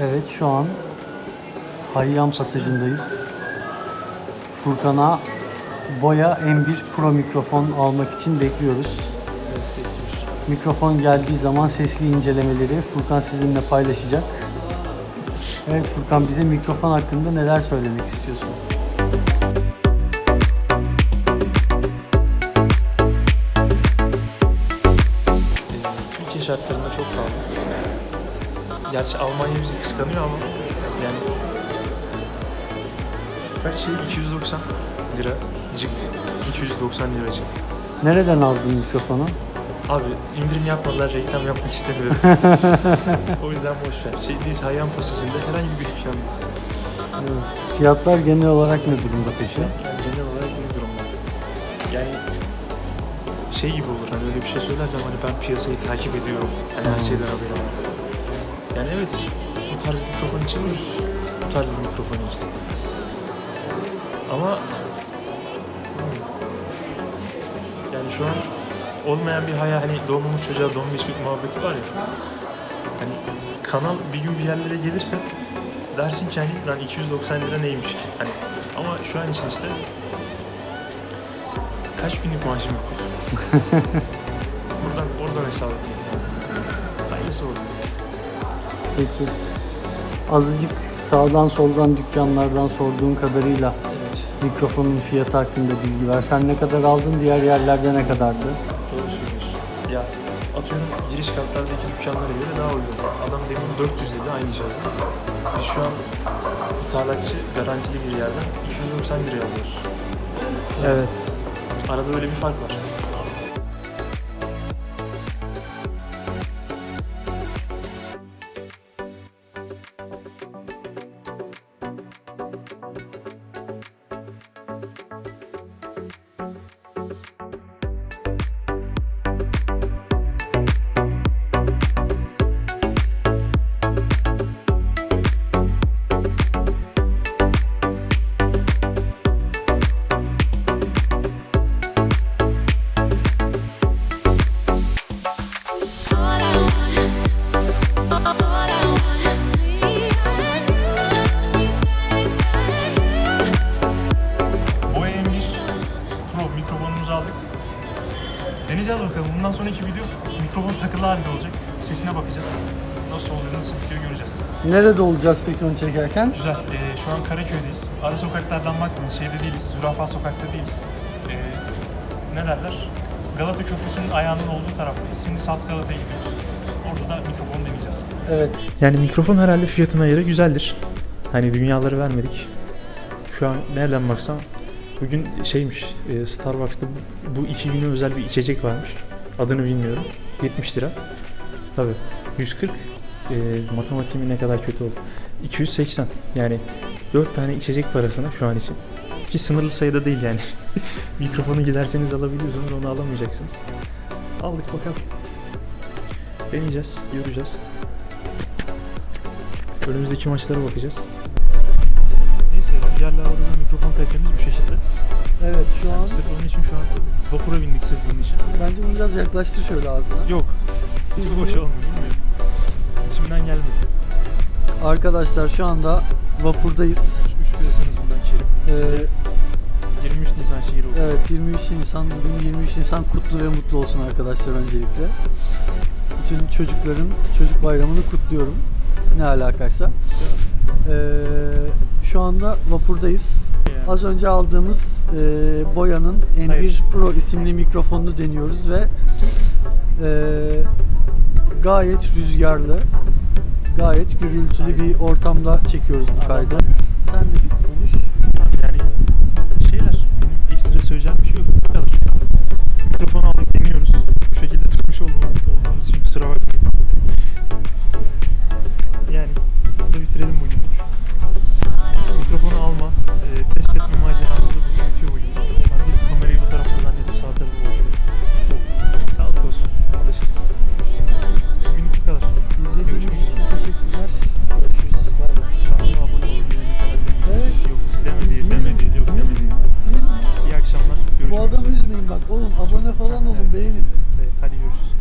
Evet şu an Hayyan pasajındayız. Furkan'a Boya M1 Pro mikrofon almak için bekliyoruz. Mikrofon geldiği zaman sesli incelemeleri Furkan sizinle paylaşacak. Evet Furkan bize mikrofon hakkında neler söylemek istiyorsun? Türkiye şartlarında çok pahalı. Gerçi Almanya bizi kıskanıyor ama yani kaç şey 290 lira cık 290 liracık. Nereden aldın mikrofonu? Abi indirim yapmadılar reklam yapmak istemiyorum. o yüzden boş ver. Şey, biz Hayyan Pasajı'nda herhangi bir dükkandayız. Evet. Fiyatlar genel olarak ne durumda peki? Yani genel olarak bir durumda. Yani şey gibi olur hani öyle bir şey söylersem hani ben piyasayı takip ediyorum. Hani her şeyden haberim var. Yani evet bu tarz bir mikrofon için. Bu tarz bir mikrofon için. Ama yani şu an olmayan bir hayal hani doğmamış çocuğa doğmuş bir muhabbeti var ya. Hani kanal bir gün bir yerlere gelirse dersin ki hani lan 290 lira neymiş ki? Hani ama şu an için işte kaç günlük maaşım yok? buradan oradan hesap etmek lazım. Hayırlısı olsun. Peki. Azıcık sağdan soldan dükkanlardan sorduğun kadarıyla mikrofonun fiyatı hakkında bilgi ver. Sen ne kadar aldın, diğer yerlerde ne kadardı? Doğru söylüyorsun. Ya atıyorum giriş katlardaki dükkanlara göre daha uygun. Adam demin 400 dedi aynı cihazı. Biz şu an ithalatçı garantili bir yerden 290 liraya alıyoruz. Evet. Arada öyle bir fark var. Mikrofonumuzu aldık. Deneyeceğiz bakalım. Bundan sonraki video mikrofon takılı halde olacak. Sesine bakacağız. Nasıl oluyor, nasıl bitiyor göreceğiz. Nerede olacağız peki onu çekerken? Güzel. Ee, şu an Karaköy'deyiz. Ara sokaklardan bakmayın. Şeyde değiliz. Zürafa sokakta değiliz. Ee, ne derler? Galata Köprüsü'nün ayağının olduğu taraftayız. Şimdi Salt Galata'ya gidiyoruz. Orada da mikrofon deneyeceğiz. Evet. Yani mikrofon herhalde fiyatına göre güzeldir. Hani dünyaları vermedik. Şu an nereden baksam bugün şeymiş e, Starbucks'ta bu- iki güne özel bir içecek varmış. Adını bilmiyorum. 70 lira. Tabii 140 e, matematiğimin ne kadar kötü oldu. 280 yani 4 tane içecek parasına şu an için. Ki sınırlı sayıda değil yani. Mikrofonu giderseniz alabiliyorsunuz onu alamayacaksınız. Aldık bakalım. Deneyeceğiz, göreceğiz. Önümüzdeki maçlara bakacağız. Vapura bindik sırf bunun için. bence bunu biraz yaklaştır şöyle ağzına. Yok. Hiç boş olmuyor bilmiyorum. İçimden gelmedi. Arkadaşlar şu anda vapurdayız. Üç üfleseniz bundan Kerim. Ee, Size 23 Nisan şiiri olsun. evet 23 Nisan bugün 23 Nisan kutlu ve mutlu olsun arkadaşlar öncelikle. Bütün çocukların çocuk bayramını kutluyorum. Ne alakaysa. Ee, şu anda vapurdayız. Yani. Az önce aldığımız e, Boya'nın N1 Hayır. Pro isimli mikrofonunu deniyoruz ve e, gayet rüzgarlı, gayet gürültülü bir ortamda çekiyoruz bu kaydı. Sen de abone falan olun, beğenin. Evet, hadi görüşürüz.